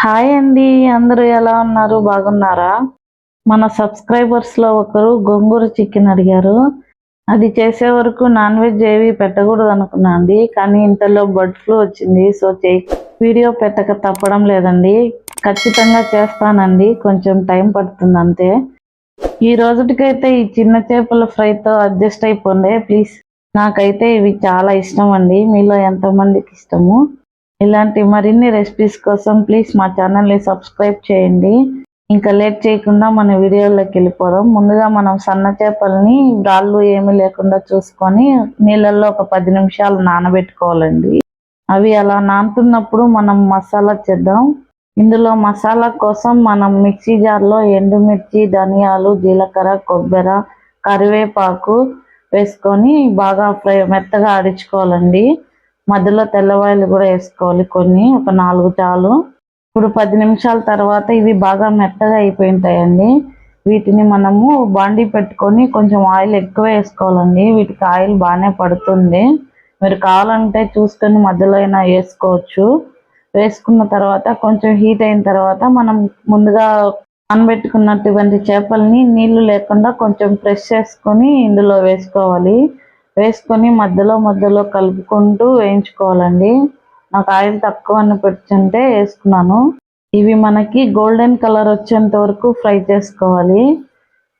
Hi అండి అందరూ ఎలా ఉన్నారు? బాగున్నారా? మన సబ్స్క్రైబర్స్లో ఒకరు గొంగూర చికెన్ అడిగారు. అది చేసే వరకు నాన్ వెజ్ ఏవి పెట్టకూడదు అనుకున్నా అండి కానీ ఇంతలో బర్డ్ ఫ్లూ వచ్చింది సో చే వీడియో పెట్టక తప్పడం లేదండి. ఖచ్చితంగా చేస్తానండి కొంచెం టైం పడుతుంది అంతే. ఈ రోజుటికైతే ఈ చిన్న చేపల ఫ్రైతో అడ్జస్ట్ అయిపోండి ప్లీజ్. నాకైతే ఇవి చాలా ఇష్టం అండి మీలో ఎంతమందికి ఇష్టము. ఇలాంటి మరిన్ని రెసిపీస్ కోసం ప్లీజ్ మా ఛానల్ని సబ్స్క్రైబ్ చేయండి. ఇంకా లేట్ చేయకుండా మన వీడియోలోకి వెళ్ళిపోదాం. ముందుగా మనం సన్న చేపల్ని రాళ్ళు ఏమీ లేకుండా చూసుకొని నీళ్ళల్లో ఒక పది నిమిషాలు నానబెట్టుకోవాలండి. అవి అలా నానుతున్నప్పుడు మనం మసాలా చేద్దాం. ఇందులో మసాలా కోసం మనం మిక్సీ జార్లో ఎండుమిర్చి ధనియాలు జీలకర్ర కొబ్బరి కరివేపాకు వేసుకొని బాగా ఫ్రై మెత్తగా ఆడించుకోవాలండి మధ్యలో తెల్లవాయలు కూడా వేసుకోవాలి కొన్ని ఒక నాలుగు చాలు. ఇప్పుడు పది నిమిషాల తర్వాత ఇవి బాగా మెత్తగా అయిపోయింటాయండి. వీటిని మనము బాండి పెట్టుకొని కొంచెం ఆయిల్ ఎక్కువ వేసుకోవాలండి. వీటికి ఆయిల్ బాగానే పడుతుంది. మీరు కావాలంటే చూసుకొని మధ్యలో అయినా వేసుకోవచ్చు. వేసుకున్న తర్వాత కొంచెం హీట్ అయిన తర్వాత మనం ముందుగా అనబెట్టుకున్నటువంటి చేపల్ని నీళ్ళు లేకుండా కొంచెం ఫ్రెష్ చేసుకొని ఇందులో వేసుకోవాలి. వేసుకొని మధ్యలో మధ్యలో కలుపుకుంటూ వేయించుకోవాలండి. నాకు ఆయిల్ తక్కువ అని పెట్టుకుంటే వేసుకున్నాను. ఇవి మనకి గోల్డెన్ కలర్ వచ్చేంత వరకు ఫ్రై చేసుకోవాలి.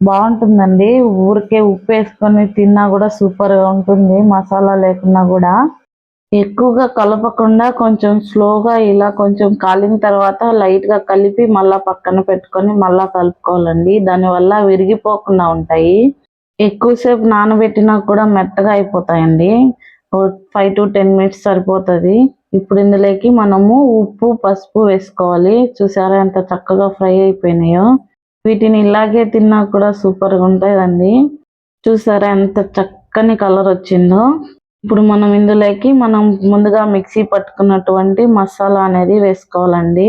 బాగుంటుందండి. ఊరికే ఉప్పు వేసుకొని తిన్నా కూడా సూపర్గా ఉంటుంది మసాలా లేకున్నా కూడా. ఎక్కువగా కలపకుండా కొంచెం స్లోగా ఇలా కొంచెం కాలిన తర్వాత లైట్గా కలిపి మళ్ళీ పక్కన పెట్టుకొని మళ్ళీ కలుపుకోవాలండి. దానివల్ల విరిగిపోకుండా ఉంటాయి. ఎక్కువసేపు నానబెట్టినా కూడా మెత్తగా అయిపోతాయండి. ఫైవ్ టు టెన్ మినిట్స్ సరిపోతుంది. ఇప్పుడు ఇందులోకి మనము ఉప్పు పసుపు వేసుకోవాలి. చూసారా ఎంత చక్కగా ఫ్రై అయిపోయినాయో. వీటిని ఇలాగే తిన్నా కూడా సూపర్గా ఉంటుందండి చూసారా ఎంత చక్కని కలర్ వచ్చిందో. ఇప్పుడు మనం ఇందులోకి మనం ముందుగా మిక్సీ పట్టుకున్నటువంటి మసాలా అనేది వేసుకోవాలండి.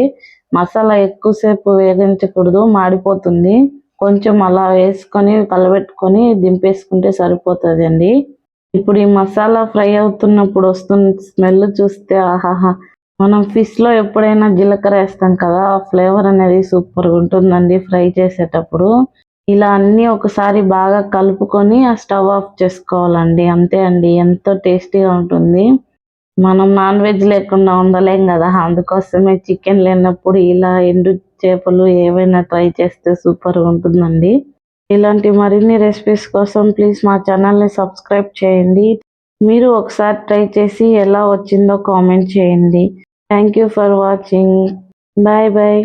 మసాలా ఎక్కువసేపు వేగించకూడదు మాడిపోతుంది. కొంచెం అలా వేసుకొని కలబెట్టుకొని దింపేసుకుంటే సరిపోతుంది అండి ఇప్పుడు ఈ మసాలా ఫ్రై అవుతున్నప్పుడు వస్తున్న స్మెల్ చూస్తే ఆహాహా. మనం ఫిష్లో ఎప్పుడైనా జీలకర్ర వేస్తాం కదా ఆ ఫ్లేవర్ అనేది సూపర్గా ఉంటుందండి ఫ్రై చేసేటప్పుడు. ఇలా అన్ని ఒకసారి బాగా కలుపుకొని ఆ స్టవ్ ఆఫ్ చేసుకోవాలండి. అంతే అండి ఎంతో టేస్టీగా ఉంటుంది. మనం నాన్ వెజ్ లేకుండా ఉండలేం కదా అందుకోసమే చికెన్ లేనప్పుడు ఇలా ఎండు చేపలు ఏవైనా ట్రై చేస్తే సూపర్గా ఉంటుందండి. ఇలాంటి మరిన్ని రెసిపీస్ కోసం ప్లీజ్ మా ఛానల్ని సబ్స్క్రైబ్ చేయండి. మీరు ఒకసారి ట్రై చేసి ఎలా వచ్చిందో కామెంట్ చేయండి. Thank you for watching bye bye